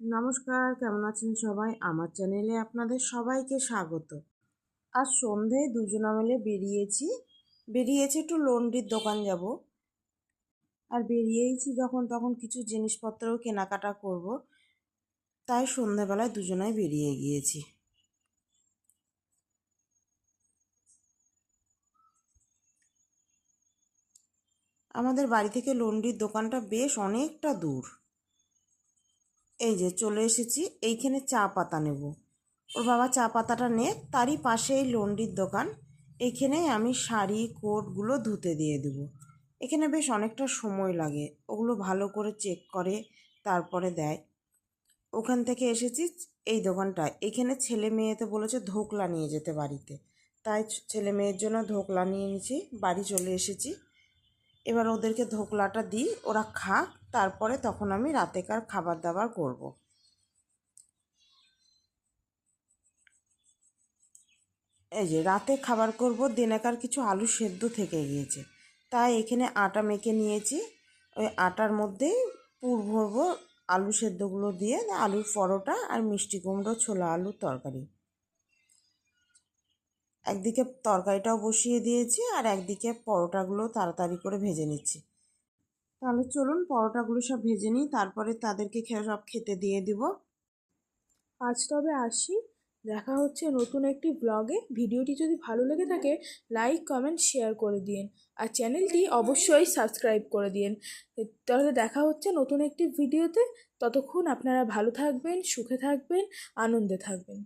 নমস্কার, কেমন আছেন সবাই? আমার চ্যানেলে আপনাদের সবাইকে স্বাগত। আজ সন্ধে, দুজনা মিলে বেরিয়েছি। বেরিয়েছি একটু লন্ড্রির দোকান যাব। আর বেরিয়েইছি যখন তখন কিছু জিনিসপত্রও কেনাকাটা করব। তাই সন্ধেবেলায় দুজনাই বেরিয়ে গিয়েছি। আমাদের বাড়ি থেকে লন্ড্রির দোকানটা বেশ অনেকটা দূর। এই যে চলে এসেছি, এইখানে চা পাতা নেব। ওর বাবা চা পাতাটা নে, তারই পাশেই লন্ড্রির দোকান। এইখানেই আমি শাড়ি, কোটগুলো ধুতে দিয়ে দেবো। এখানে বেশ অনেকটা সময় লাগে, ওগুলো ভালো করে চেক করে, তারপরে দেয়। ওখান থেকে এসেছি, এই দোকানটায় এখানে ছেলে মেয়েতে বলেছে ধোকলা নিয়ে যেতে বাড়িতে। তাই ছেলে মেয়ের জন্য ধোকলা নিয়ে নিয়েছি বাড়ি চলে এসেছি। এবার ওদেরকে ধোকলাটা দিই, ওরা খাক। তারপরে তখন আমি রাতেকার খাবার দাবার করব। এই যে রাতে খাবার করব, দিনেকার কিছু আলু সেদ্ধ থেকে গিয়েছে। তাই এখানে আটা মেখে নিয়েছি। ওই আটার মধ্যেই পুর ভরবো আলু সেদ্ধগুলো দিয়ে, আলুর পরোটা আর মিষ্টি কুমড়ো, ছোলা আলুর তরকারি। একদিকে তরকারিটাও বসিয়ে দিয়েছি আর একদিকে পরোটাগুলো তাড়াতাড়ি করে ভেজে নিচ্ছি। তাহলে চলুন পরোটাগুলো সব ভেজে নিই, তারপরে তাদেরকে সব খেতে দিয়ে দিব। আজ তবে আসি। দেখা হচ্ছে নতুন একটি ব্লগে ভিডিওটি যদি ভালো লেগে থাকে লাইক কমেন্ট শেয়ার করে দিন আর চ্যানেলটি অবশ্যই সাবস্ক্রাইব করে দিন তাহলে দেখা হচ্ছে নতুন একটি ভিডিওতে। ততক্ষণ আপনারা ভালো থাকবেন, সুখে থাকবেন, আনন্দে থাকবেন।